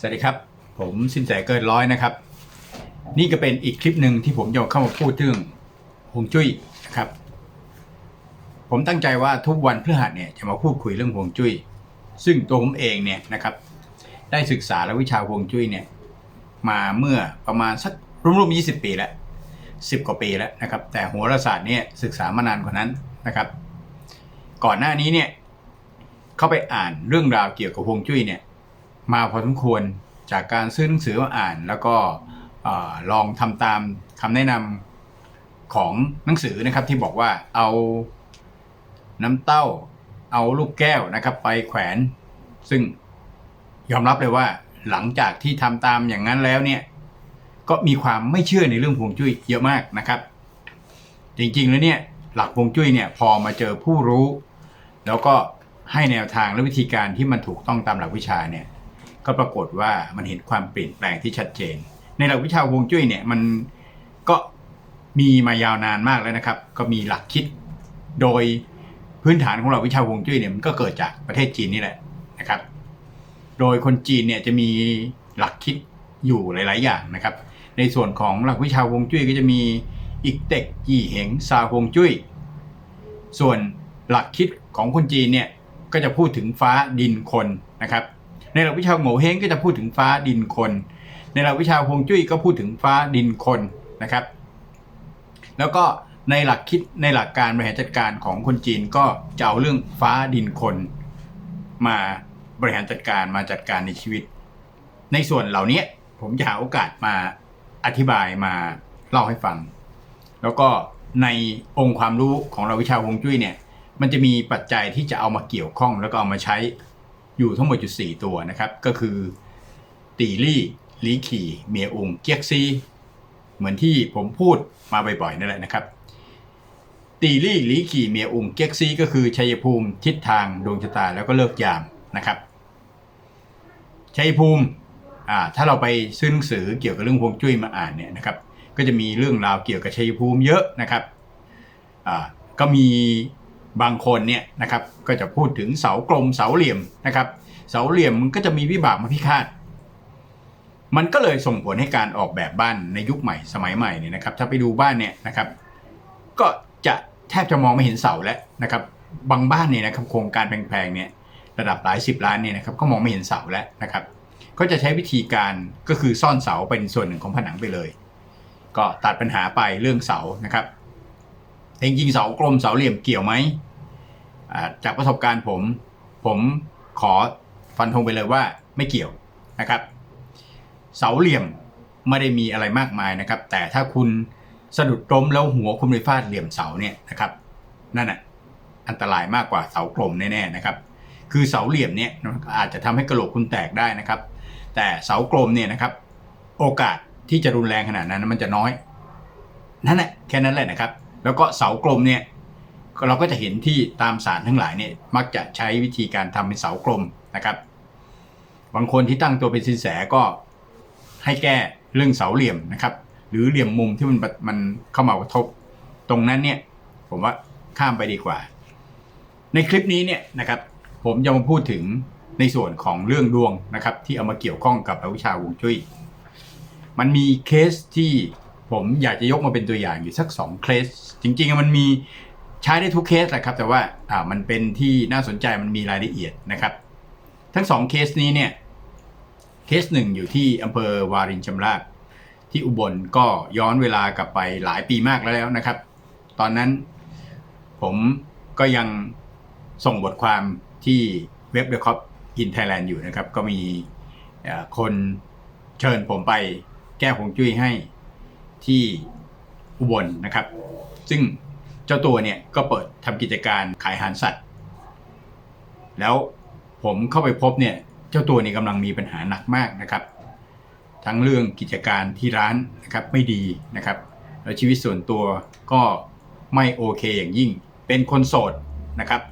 สวัสดีครับ ผมสินแสเกินร้อยนะครับ นี่ก็เป็นอีกคลิปหนึ่งที่ผมจะเข้ามาพูดเรื่องฮวงจุ้ยนะครับ ผมตั้งใจว่าทุกวันพฤหัสเนี่ยจะมาพูดคุยเรื่องฮวงจุ้ย ซึ่งตัวผมเองเนี่ยนะครับ ได้ศึกษาและวิชาฮวงจุ้ยเนี่ยมาเมื่อประมาณสักรวมๆ20 ปีแล้ว10กว่าปีแล้วนะครับ แต่โหราศาสตร์เนี่ยศึกษามานานกว่านั้นนะครับ ก่อนหน้านี้เนี่ยเข้าไปอ่านเรื่องราวเกี่ยวกับฮวงจุ้ยเนี่ย มาพอสมควรจากการซื้อหนังสือมาอ่าน แล้วก็ลองทำตามคำแนะนำของหนังสือนะครับที่บอกว่าเอาน้ำเต้าเอาลูกแก้วนะครับ ไปแขวน ซึ่งยอมรับเลยว่าหลังจากที่ทำตามอย่างนั้นแล้วเนี่ยก็มีความไม่เชื่อในเรื่องพวงจุ้ยเยอะมากนะครับ จริงๆแล้วเนี่ยหลักพวงจุ้ยเนี่ยพอมาเจอผู้รู้ แล้วก็ให้แนวทางและวิธีการที่มันถูกต้องตามหลักวิชาเนี่ย ก็ปรากฏว่ามันเห็นความเปลี่ยนแปลงที่ชัดเจน ในหลักวิชาฮวงจุ้ยเนี่ยมันก็มีมายาวนานมากแล้วนะครับ ก็มีหลักคิดโดยพื้นฐานของหลักวิชาฮวงจุ้ยเนี่ยมันก็เกิดจากประเทศจีนนี่แหละนะครับ โดยคนจีนเนี่ยจะมีหลักคิดอยู่หลาย ๆ อย่างนะครับ ในส่วนของหลักวิชาฮวงจุ้ยก็จะมีอีกเต็กยี่เหงซาฮวงจุ้ย ส่วนหลักคิดของคนจีนเนี่ยก็จะพูดถึงฟ้าดินคนนะครับ ในหลักวิชาโง่เฮงก็จะพูดถึงฟ้าดินคน ในหลักวิชาฮวงจุ้ยก็พูดถึงฟ้าดินคนนะครับ แล้วก็ในหลักคิดในหลักการบริหารจัดการของคนจีนก็จะเอาเรื่องฟ้าดินคนมาบริหารจัดการมาจัดการในชีวิต ในส่วนเหล่านี้ผมจะหาโอกาสมาอธิบายมาเล่าให้ฟัง แล้วก็ในองค์ความรู้ของเราวิชาฮวงจุ้ยเนี่ย มันจะมีปัจจัยที่จะเอามาเกี่ยวข้องแล้วก็เอามาใช้ อยู่ทั้งหมดอยู่สี่ตัวนะครับ ก็คือ ตีลี่ลีขี่ เมียองเกียกซี เหมือนที่ผมพูดมาบ่อยๆนั่นแหละนะครับ ตีลี่ลีขี่เมียองเกียกซีก็คือชัยภูมิทิศทางดวงชะตาแล้วก็เลิกยามนะครับชัยภูมิอ่าถ้าเราไปซื้อหนังสือเกี่ยวกับเรื่องฮวงจุ้ยมาอ่านเนี่ยนะครับ ก็จะมีเรื่องราวเกี่ยวกับชัยภูมิเยอะนะครับอ่าก็มี บางคนเนี่ยนะครับก็จะพูดถึงเสากลมเสาเหลี่ยมนะครับ เสาเหลี่ยมมันก็จะมีวิบากมาพิฆาตมันก็เลยส่งผลให้การออกแบบบ้านในยุคใหม่สมัยใหม่เนี่ยนะครับ ถ้าไปดูบ้านเนี่ยนะครับ ก็จะแทบจะมองไม่เห็นเสาแล้วนะครับ บางบ้านเนี่ยนะครับโครงการแพงๆเนี่ยระดับหลายสิบล้านเนี่ยนะครับก็มองไม่เห็นเสาแล้วนะครับ ก็จะใช้วิธีการก็คือซ่อนเสาเป็นส่วนหนึ่งของผนังไปเลย ก็ตัดปัญหาไปเรื่องเสานะครับจริงๆเสากลมเสาเหลี่ยมเกี่ยวไหม จากประสบการณ์ผม ผมขอฟันธงไปเลยว่าไม่เกี่ยวนะครับ เสาเหลี่ยมไม่ได้มีอะไรมากมายนะครับ แต่ถ้าคุณสะดุดล้มแล้วหัวคุณไปฟาดเหลี่ยมเสาเนี่ยนะครับนั่นอะอันตรายมากกว่าเสากลมแน่ๆนะครับ คือเสาเหลี่ยมเนี่ยอาจจะทำให้กระโหลกคุณแตกได้นะครับ แต่เสากลมเนี่ยนะครับ โอกาสที่จะรุนแรงขนาดนั้นมันจะน้อยนั่นแหละแค่นั้นแหละนะครับ แล้วก็เสากลมเนี่ย เราก็จะเห็นที่ตามสารทั้งหลายเนี่ยมักจะใช้วิธีการทำเป็นเสากลมนะครับ บางคนที่ตั้งตัวเป็นสินแสก็ให้แก้เรื่องเสาเหลี่ยมนะครับ หรือเหลี่ยมมุมที่มันมันเข้ามากระทบ ตรงนั้นเนี่ยผมว่าข้ามไปดีกว่า ในคลิปนี้เนี่ยนะครับผมจะมาพูดถึงในส่วนของเรื่องดวงนะครับ ที่เอามาเกี่ยวข้องกับวิชาฮวงจุ้ยมันมีเคสที่ผมอยากจะยกมาเป็นตัวอย่างอยู่สักสองเคส จริงๆมันมี ใช้ได้ทุกเคสแหละครับ แต่ว่าอ่ามันเป็นที่น่าสนใจมันมีรายละเอียดนะครับ ทั้งสองเคสนี้เนี่ยเคสหนึ่งอยู่ที่อำเภอวารินชำราบที่อุบลก็ย้อนเวลากลับไปหลายปีมากแล้วนะครับ ตอนนั้นผมก็ยังส่งบทความที่เว็บ The Cop in Thailand อยู่นะครับ ก็มีคนเชิญผมไปแก้หงจุ้ยให้ที่อุบลนะครับ ซึ่ง เจ้าตัวเนี่ยก็เปิดทำกิจการขายอาหารสัตว์ แล้วผมเข้าไปพบเนี่ยเจ้าตัวนี่กำลังมีปัญหาหนักมากนะครับ ทั้งเรื่องกิจการที่ร้านนะครับไม่ดีนะครับแล้วชีวิตส่วนตัวก็ไม่โอเคอย่างยิ่ง เป็นคนโสดนะครับ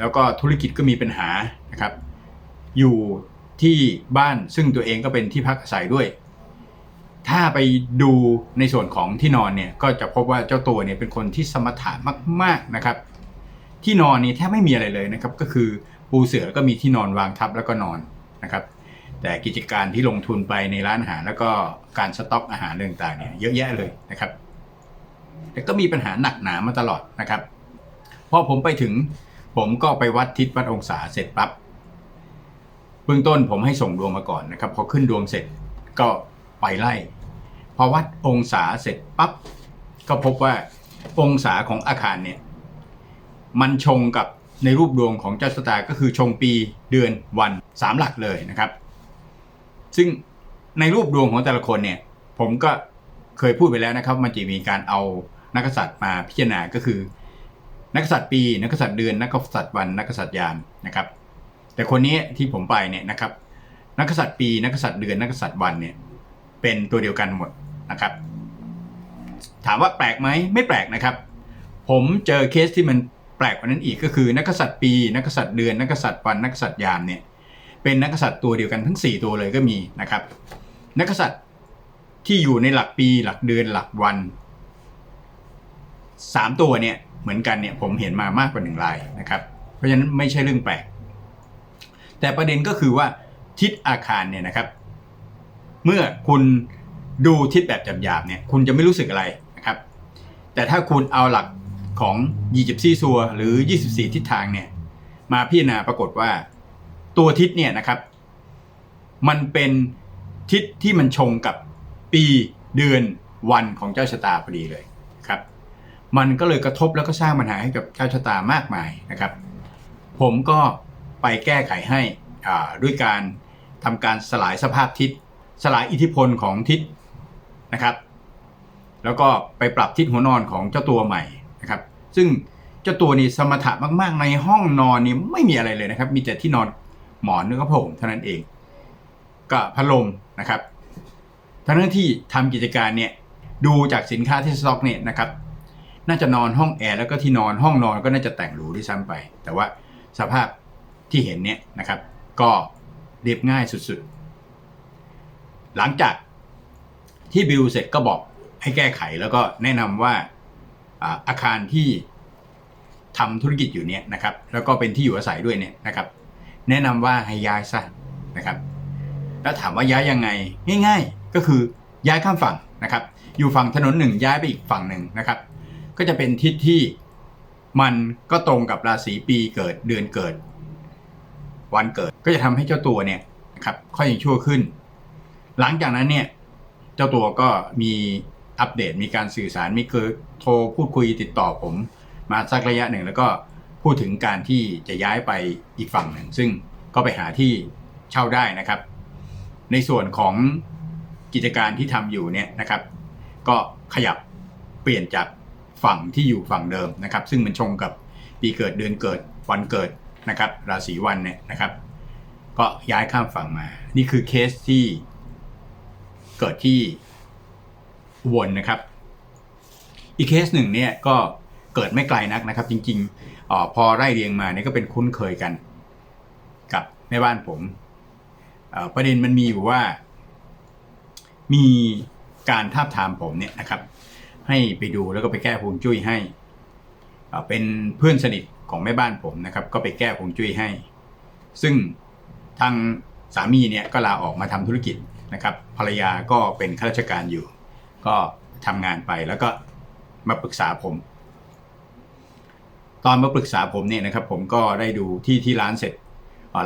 แล้วก็ธุรกิจก็มีปัญหานะครับ อยู่ที่บ้านซึ่งตัวเองก็เป็นที่พักอาศัยด้วย ถ้าไปดูในส่วนของที่นอนเนี่ยก็จะพบว่าเจ้าตัวเนี่ยเป็นคนที่สมถะมากๆนะครับ ที่นอนนี่แทบไม่มีอะไรเลยนะครับ ก็คือปูเสือแล้วก็มีที่นอนวางทับแล้วก็นอนนะครับ แต่กิจการที่ลงทุนไปในร้านอาหารแล้วก็การสต็อกอาหารต่างๆเนี่ยเยอะแยะเลยนะครับ แต่ก็มีปัญหาหนักหนามาตลอดนะครับพอผมไปถึงผมก็ไปวัดทิศวัดองศาเสร็จปั๊บเบื้องต้นผมให้ส่งดวงมาก่อนนะครับพอขึ้นดวงเสร็จก็ ไปไล่ พอวัดองศาเสร็จปั๊บก็พบว่าองศาของอาคารเนี่ย มันชงกับในรูปดวงของเจ้าชะตาก็คือชงปีเดือนวันสามหลักเลยนะครับ ซึ่งในรูปดวงของแต่ละคนเนี่ย ผมก็เคยพูดไปแล้วนะครับ มันจะมีการเอานักษัตริย์มาพิจารณาก็คือ นักษัตริย์ปี นักษัตริย์เดือน นักษัตริย์วัน นักษัตริย์ยามนะครับ แต่คนนี้ที่ผมไปเนี่ยนะครับ นักษัตริย์ปี นักษัตริย์เดือน นักกษัตริย์วันเนี่ย เป็นตัวเดียวกันหมดนะครับ ถามว่าแปลกไหมไม่แปลกนะครับ ผมเจอเคสที่มันแปลกกว่านั้นอีกก็คือ นักษัตริย์ปี นักษัตริย์เดือน นักษัตริย์วันนักษัตริย์ยามเนี่ยเป็นนักษัตริย์ตัวเดียวกันทั้ง 4 ตัวเลยก็มีนะครับ นักษัตริย์ที่อยู่ในหลักปีหลักเดือนหลักวันสามตัวเนี่ยเหมือนกันเนี่ยผมเห็นมามากกว่าหนึ่งรายนะครับ เพราะฉะนั้นไม่ใช่เรื่องแปลก แต่ประเด็นก็คือว่าทิศอาคารเนี่ยนะครับ เมื่อคุณดูทิศแบบหยาบๆเนี่ยคุณจะไม่รู้สึกอะไรนะครับ แต่ถ้าคุณเอาหลักของยีจิบซี่ซัวหรือ 24 ทิศทางเนี่ยมาพิจารณาปรากฏว่าตัวทิศเนี่ยนะครับ มันเป็นทิศที่มันชงกับปีเดือนวันของเจ้าชะตาพอดีเลยครับ มันก็เลยกระทบแล้วก็สร้างปัญหาให้กับเจ้าชะตามากมายนะครับ ผมก็ไปแก้ไขให้ด้วยการทำการสลายสภาพทิศ สลายอิทธิพลของทิศนะครับ แล้วก็ไปปรับทิศหัวนอนของเจ้าตัวใหม่นะครับ ซึ่งเจ้าตัวนี้สมถะมากๆ ในห้องนอนนี่ไม่มีอะไรเลยนะครับ มีแต่ที่นอนหมอนนึกผ้าห่มเท่านั้นเองกับพัดลมนะครับทั้งที่ทำกิจการเนี่ยดูจากสินค้าที่สต็อกเนี่ยนะครับน่าจะนอนห้องแอร์แล้วก็ที่นอนห้องนอนก็น่าจะแต่งหรูด้วยซ้ำไป แต่ว่าสภาพที่เห็นเนี่ยนะครับ ก็เรียบง่ายสุดๆ หลังจากที่บิลเสร็จก็บอกให้แก้ไขแล้วก็แนะนำว่าอ่าอาคารที่ทำธุรกิจอยู่เนี่ยนะครับ แล้วก็เป็นที่อยู่อาศัยด้วยเนี่ยนะครับ แนะนำว่าให้ย้ายซะนะครับ แล้วถามว่าย้ายยังไงง่าย ๆ ก็คือย้ายข้ามฝั่งนะครับ อยู่ฝั่งถนนหนึ่งย้ายไปอีกฝั่งหนึ่งนะครับ ก็จะเป็นทิศที่มันก็ตรงกับราศีปีเกิดเดือนเกิด วันเกิดก็จะทำให้เจ้าตัวเนี่ยนะครับค่อยยังชั่วขึ้น หลังจากนั้นเนี่ย เจ้าตัวก็มีอัปเดตมีการสื่อสารมีเคยโทรพูดคุยติดต่อผมมาสักระยะหนึ่ง แล้วก็พูดถึงการที่จะย้ายไปอีกฝั่งหนึ่ง ซึ่งก็ไปหาที่เช่าได้นะครับ ในส่วนของกิจการที่ทำอยู่เนี่ยนะครับ ก็ขยับเปลี่ยนจากฝั่งที่อยู่ฝั่งเดิมนะครับ ซึ่งมันชงกับปีเกิดเดือนเกิดวันเกิดนะครับ ราศีวันเนี่ยนะครับ ก็ย้ายข้ามฝั่งมา นี่คือเคสที่ เกิดที่อุบลนะครับ อีกเคสหนึ่งเนี่ยก็เกิดไม่ไกลนักนะครับ จริงๆออพอไล่เรียงมาเนี่ยก็เป็นคุ้นเคยกัน กับแม่บ้านผมประเด็นมันมีอยู่ว่า มีการทาบทามผมเนี่ยนะครับ ให้ไปดูแล้วก็ไปแก้ฮวงจุ้ยให้เป็นเพื่อนสนิทของแม่บ้านผมนะครับ ก็ไปแก้ฮวงจุ้ยให้ ซึ่งทางสามีเนี่ยก็ลาออกมาทำธุรกิจ นะครับภรรยาก็เป็นข้าราชการอยู่ ก็ทำงานไปแล้วก็มาปรึกษาผม ตอนมาปรึกษาผมเนี่ยนะครับ ผมก็ได้ดูที่ที่ร้านเสร็จ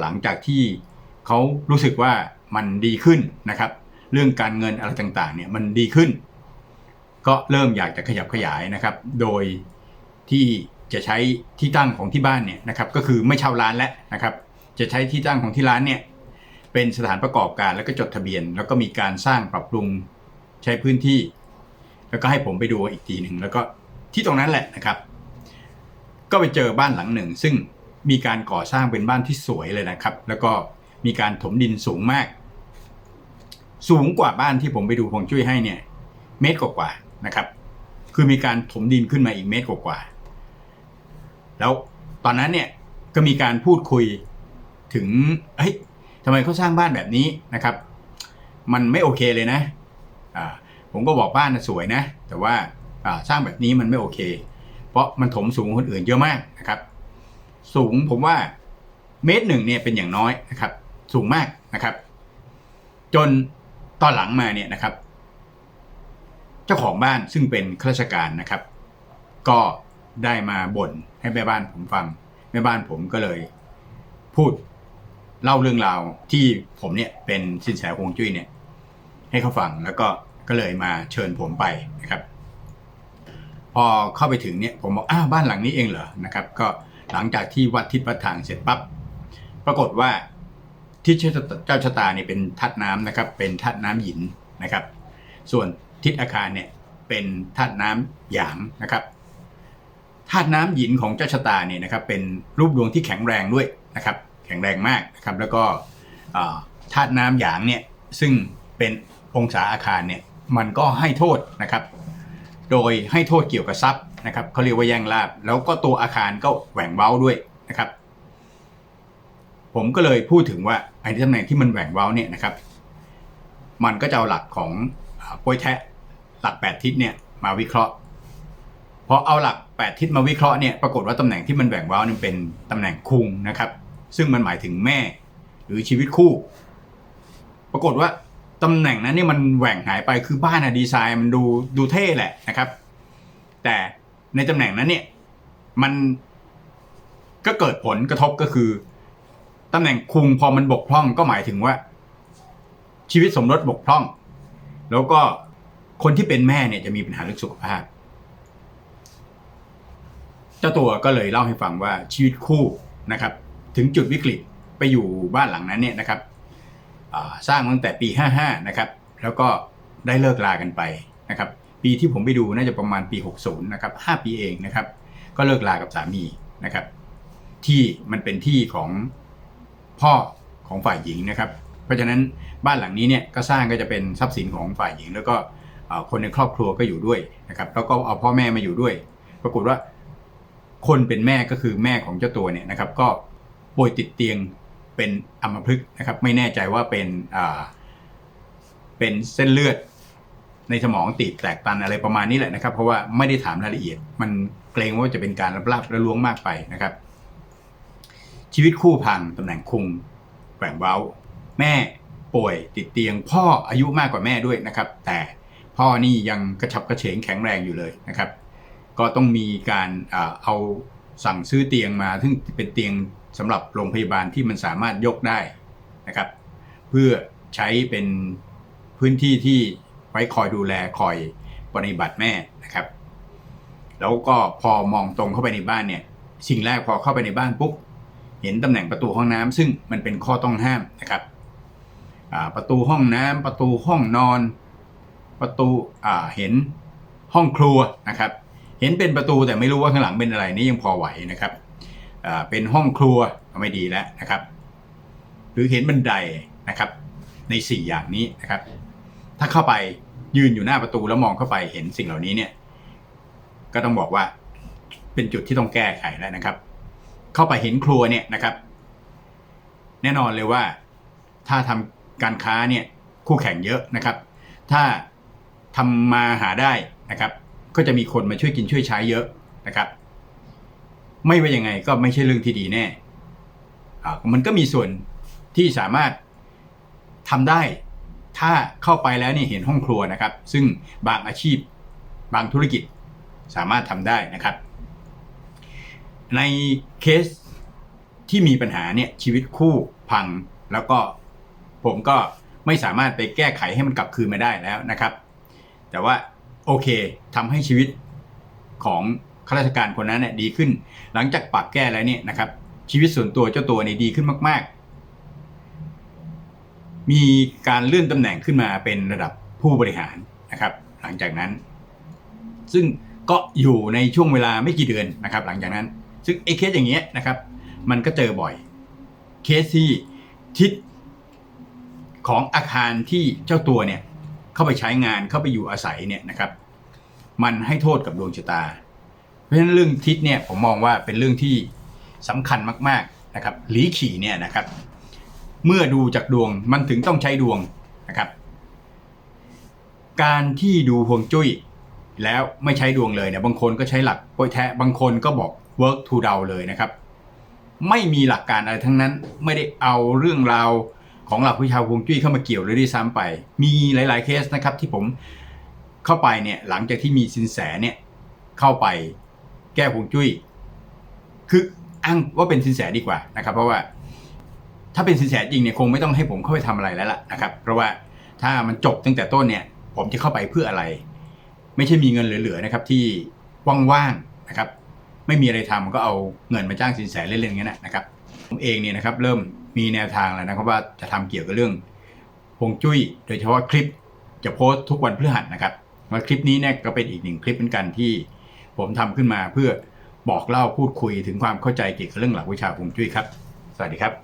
หลังจากที่เขารู้สึกว่ามันดีขึ้นนะครับ เรื่องการเงินอะไรต่างๆเนี่ยมันดีขึ้น ก็เริ่มอยากจะขยับขยายนะครับ โดยที่จะใช้ที่ตั้งของที่บ้านเนี่ยนะครับ ก็คือไม่เช่าร้านแล้วนะครับ จะใช้ที่ตั้งของที่ร้านเนี่ย เป็นสถานประกอบการแล้วก็จดทะเบียน แล้วก็มีการสร้างปรับปรุงใช้พื้นที่ แล้วก็ให้ผมไปดูอีกทีหนึ่งแล้วก็ที่ตรงนั้นแหละนะครับ ก็ไปเจอบ้านหลังหนึ่ง ซึ่งมีการก่อสร้างเป็นบ้านที่สวยเลยนะครับ แล้วก็มีการถมดินสูงมาก สูงกว่าบ้านที่ผมไปดูฮวงจุ้ยให้เนี่ย เมตรกว่าๆนะครับ คือมีการถมดินขึ้นมาอีกเมตรกว่าๆแล้วตอนนั้นเนี่ยก็มีการพูดคุยถึงเฮ้ย ทำไมเขาสร้างบ้านแบบนี้นะครับ มันไม่โอเคเลยนะอ่าผมก็บอกบ้านสวยนะ แต่ว่าสร้างแบบนี้มันไม่โอเค เพราะมันถมสูงคนอื่นเยอะมากนะครับ สูงผมว่าเมตรหนึ่งเนี่ยเป็นอย่างน้อยนะครับ สูงมากนะครับ จนตอนหลังมาเนี่ยนะครับ เจ้าของบ้านซึ่งเป็นข้าราชการนะครับ ก็ได้มาบ่นให้แม่บ้านผมฟังแม่บ้านผมก็เลย พูด เล่าเรื่องราวที่ผมเนี่ยเป็นสินแสฮวงจุ้ยเนี่ย ให้เขาฟังแล้วก็ก็เลยมาเชิญผมไปนะครับ พอเข้าไปถึงเนี่ยผมบอกอ้าวบ้านหลังนี้เองเหรอนะครับ ก็หลังจากที่วัดทิศวัดทางเสร็จปั๊บปรากฏว่าทิศเจ้าชะตาเนี่ยเป็นทัดน้ำนะครับ เป็นทัดน้ำหินนะครับ ส่วนทิศอาคารเนี่ยเป็นธาตุน้ำหยางนะครับธาตุน้ำหินของเจ้าชะตาเนี่ยนะครับ เป็นรูปดวงที่แข็งแรงด้วยนะครับ แข็งแรงมากนะครับแล้วก็ธาตุน้ำหยางเนี่ยซึ่งเป็นองศาอาคารเนี่ยมันก็ให้โทษนะครับ โดยให้โทษเกี่ยวกับทรัพย์นะครับเขาเรียกว่าแย่งลาบ แล้วก็ตัวอาคารก็แหว่งเว้าด้วยนะครับ ผมก็เลยพูดถึงว่าไอ้ตำแหน่งที่มันแหว่งเว้าเนี่ยนะครับ มันก็จะเอาหลักของโป้ยแทะหลัก 8 ทิศเนี่ยมาวิเคราะห์พอเอาหลัก 8 ทิศมาวิเคราะห์เนี่ยปรากฏว่าตำแหน่งที่มันแหว่งเว้านี่เป็นตำแหน่งคุงนะครับ ซึ่งมันหมายถึงแม่ หรือชีวิตคู่ ปรากฏว่าตำแหน่งนั้นเนี่ยมันแหว่งหายไปคือบ้านอะดีไซน์มันดูดูเท่แหละนะครับ แต่ในตำแหน่งนั้นเนี่ยมันก็เกิดผลกระทบก็คือตำแหน่งคุงพอมันบกพร่องก็หมายถึงว่า ชีวิตสมรสบกพร่อง แล้วก็คนที่เป็นแม่เนี่ยจะมีปัญหาเรื่องสุขภาพ เจ้าตัวก็เลยเล่าให้ฟังว่าชีวิตคู่นะครับ ถึงจุดวิกฤตไปอยู่บ้านหลังนั้นเนี่ยนะครับสร้างตั้งแต่ปี 55 นะครับ แล้วก็ได้เลิกลากันไปนะครับ ปีที่ผมไปดูน่าจะประมาณปี 60 นะครับ 5 ปีเองนะครับ ก็เลิกลากับสามีนะครับ ที่มันเป็นที่ของพ่อของฝ่ายหญิงนะครับ เพราะฉะนั้นบ้านหลังนี้เนี่ยก็สร้างก็จะเป็นทรัพย์สินของฝ่ายหญิง แล้วก็คนในครอบครัวก็อยู่ด้วยนะครับ แล้วก็เอาพ่อแม่มาอยู่ด้วย ปรากฏว่าคนเป็นแม่ก็คือแม่ของเจ้าตัวเนี่ยนะครับ ก็ ป่วยติดเตียงเป็นอัมพฤกษ์นะครับ ไม่แน่ใจว่าเป็นเป็นเส้นเลือดในสมองตีบแตกตันอะไรประมาณนี้แหละนะครับ เพราะว่าไม่ได้ถามรายละเอียด มันเกรงว่าจะเป็นการรับลาบระล้วงมากไปนะครับ ชีวิตคู่พังตำแหน่งคุงแหว่งเว้า แม่ป่วยติดเตียง พ่ออายุมากกว่าแม่ด้วยนะครับ แต่พ่อนี่ยังกระฉับกระเฉงแข็งแรงอยู่เลยนะครับ ก็ต้องมีการเอาสั่งซื้อเตียงมาซึ่งเป็นเตียง สำหรับโรงพยาบาลที่มันสามารถยกได้นะครับ เพื่อใช้เป็นพื้นที่ที่ไว้คอยดูแลคอยปฏิบัติแม่นะครับ แล้วก็พอมองตรงเข้าไปในบ้านเนี่ยสิ่งแรกพอเข้าไปในบ้านปุ๊บเห็นตำแหน่งประตูห้องน้ำซึ่งมันเป็นข้อต้องห้ามนะครับประตูห้องน้ำประตูห้องนอน ประตูเห็นห้องครัวนะครับ เห็นเป็นประตูแต่ไม่รู้ว่าข้างหลังเป็นอะไรนี่ยังพอไหวนะครับ เป็นห้องครัวก็ไม่ดีแล้วนะครับ หรือเห็นบันไดนะครับ ใน 4 อย่างนี้นะครับ ถ้าเข้าไปยืนอยู่หน้าประตูแล้วมองเข้าไปเห็นสิ่งเหล่านี้เนี่ย ก็ต้องบอกว่าเป็นจุดที่ต้องแก้ไขแล้วนะครับ เข้าไปเห็นครัวเนี่ยนะครับ แน่นอนเลยว่าถ้าทำการค้าเนี่ยคู่แข่งเยอะนะครับ ถ้าทำมาหาได้นะครับ ก็จะมีคนมาช่วยกินช่วยใช้เยอะนะครับ ไม่ว่ายังไงก็ไม่ใช่เรื่องที่ดีแน่มันก็มีส่วนที่สามารถทำได้ ถ้าเข้าไปแล้วนี่เห็นห้องครัวนะครับ ซึ่งบางอาชีพบางธุรกิจสามารถทำได้นะครับ ในเคสที่มีปัญหาเนี่ยชีวิตคู่พังแล้วก็ผมก็ไม่สามารถไปแก้ไขให้มันกลับคืนมาได้แล้วนะครับ แต่ว่าโอเคทำให้ชีวิตของ ข้าราชการคนนั้นเนี่ยดีขึ้น หลังจากปรับแก้แล้วเนี่ยนะครับ ชีวิตส่วนตัวเจ้าตัวเนี่ยดีขึ้นมาก ๆ มีการเลื่อนตำแหน่งขึ้นมาเป็นระดับผู้บริหารนะครับ หลังจากนั้น ซึ่งก็อยู่ในช่วงเวลาไม่กี่เดือนนะครับ หลังจากนั้น ซึ่งไอ้เคสอย่างเงี้ยนะครับ มันก็เจอบ่อย เคสที่ทิศของอาคารที่เจ้าตัวเนี่ยเข้าไปใช้งานเข้าไปอยู่อาศัยเนี่ยนะครับ มันให้โทษกับดวงชะตา เพราะฉะนั้นเรื่องทิศเนี่ยผมมองว่าเป็นเรื่องที่สำคัญมากๆนะครับหลีขี่เนี่ยนะครับ เมื่อดูจากดวงมันถึงต้องใช้ดวงนะครับ การที่ดูห่วงจุ้ยแล้วไม่ใช้ดวงเลยเนี่ยบางคนก็ใช้หลักโปรยแทะบางคนก็บอก work to เดาเลยนะครับ ไม่มีหลักการอะไรทั้งนั้นไม่ได้เอาเรื่องราวของหลักวิชาฮวงจุ้ยเข้ามาเกี่ยวเลยด้วยซ้ำไป มีหลาย ๆ เคสนะครับที่ผมเข้าไปเนี่ยหลังจากที่มีสินแสเนี่ยเข้าไป แก้ฮวงจุ้ย คืออ้างว่าเป็นสินแสดีกว่านะครับ เพราะว่า ถ้าเป็นสินแสจริงเนี่ยคงไม่ต้องให้ผมเข้าไปทำอะไรแล้วล่ะนะครับ เพราะว่าถ้ามันจบตั้งแต่ต้นเนี่ย ผมจะเข้าไปเพื่ออะไร ไม่ใช่มีเงินเหลือๆนะครับ ที่ว่างๆนะครับ ไม่มีอะไรทำก็เอาเงินมาจ้างสินแสเล่นๆอย่างนั้นนะนะครับผมเองเนี่ยนะครับ เริ่มมีแนวทางแล้วนะครับว่าจะทำเกี่ยวกับเรื่องฮวงจุ้ย โดยเฉพาะคลิปจะโพสต์ทุกวันพฤหัสนะครับว่าคลิปนี้เนี่ยก็เป็นอีกหนึ่งคลิปเหมือนกันที่ ผมทำขึ้นมาเพื่อบอกเล่าพูดคุยถึงความเข้าใจเกี่ยวกับเรื่องหลักวิชาฮวงจุ้ยครับ สวัสดีครับ